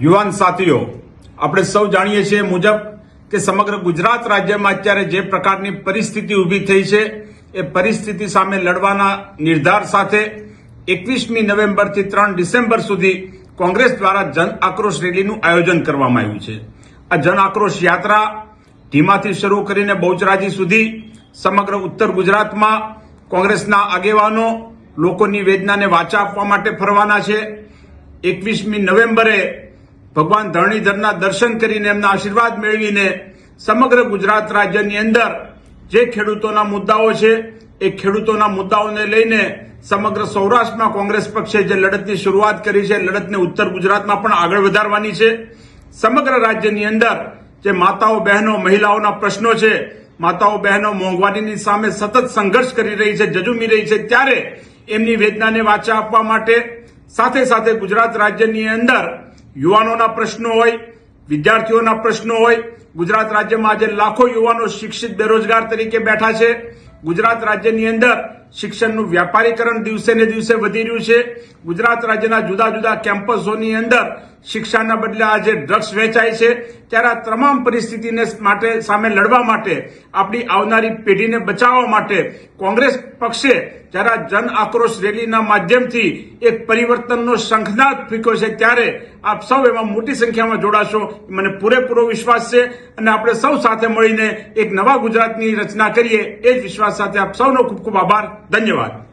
યુવાન સાથીઓ, આપણે સૌ જાણીએ છીએ મુજબ કે સમગ્ર ગુજરાત રાજ્યમાં અત્યારે જે પ્રકારની પરિસ્થિતિ ઊભી થઈ છે, એ પરિસ્થિતિ સામે લડવાના નિર્ધાર સાથે એકવીસમી નવેમ્બરથી ત્રણ ડિસેમ્બર સુધી કોંગ્રેસ દ્વારા જન આક્રોશ રેલીનું આયોજન કરવામાં આવ્યું છે. આ જન આક્રોશ યાત્રા ધીમાથી શરૂ કરીને બહુચરાજી સુધી સમગ્ર ઉત્તર ગુજરાતમાં કોંગ્રેસના આગેવાનો લોકોની વેદનાને વાચા આપવા માટે ફરવાના છે. એકવીસમી નવેમ્બરે ભગવાન ધરણીધરના દર્શન કરીને એમના આશીર્વાદ મેળવીને સમગ્ર ગુજરાત રાજ્યની અંદર જે ખેડૂતોના મુદ્દાઓ છે, એ ખેડૂતોના મુદ્દાઓને લઈને સમગ્ર સૌરાષ્ટ્રમાં કોંગ્રેસ પક્ષે જે લડતની શરૂઆત કરી છે, લડતને ઉત્તર ગુજરાતમાં પણ આગળ વધારવાની છે. સમગ્ર રાજ્યની અંદર જે માતાઓ, બહેનો, મહિલાઓના પ્રશ્નો છે, માતાઓ, બહેનો મોંઘવારીની સામે સતત સંઘર્ષ કરી રહી છે, જજુમી રહી છે, ત્યારે એમની વેદનાને વાચા આપવા માટે સાથે સાથે ગુજરાત રાજ્યની અંદર યુવાનોના પ્રશ્નો હોય, વિદ્યાર્થીઓના પ્રશ્નો હોય, ગુજરાત રાજ્યમાં આજે લાખો યુવાનો શિક્ષિત, બેરોજગાર તરીકે બેઠા છે. ગુજરાત રાજ્યની અંદર શિક્ષણનું વ્યાપારીકરણ દિવસે ને દિવસે વધી રહ્યું છે. ગુજરાત રાજ્યના જુદા જુદા કેમ્પસોની અંદર શિક્ષાના બદલે આજે ડ્રગ્સ વેચાય છે, ત્યારે આ તમામ પરિસ્થિતિને માટે સામે લડવા માટે, આપણી આવનારી પેઢીને બચાવવા માટે કોંગ્રેસ પક્ષે જ્યારે જન આક્રોશ રેલીના માધ્યમથી એક પરિવર્તનનો શંખનાદ ફીકો છે, ત્યારે આપ સૌ એમાં મોટી સંખ્યામાં જોડાશો. મને પૂરેપૂરો વિશ્વાસ છે અને આપણે સૌ સાથે મળીને એક નવા ગુજરાતની રચના કરીએ. એ જ વિશ્વાસ સાથે આપ સૌનો ખૂબ ખૂબ આભાર. ધન્યવાદ.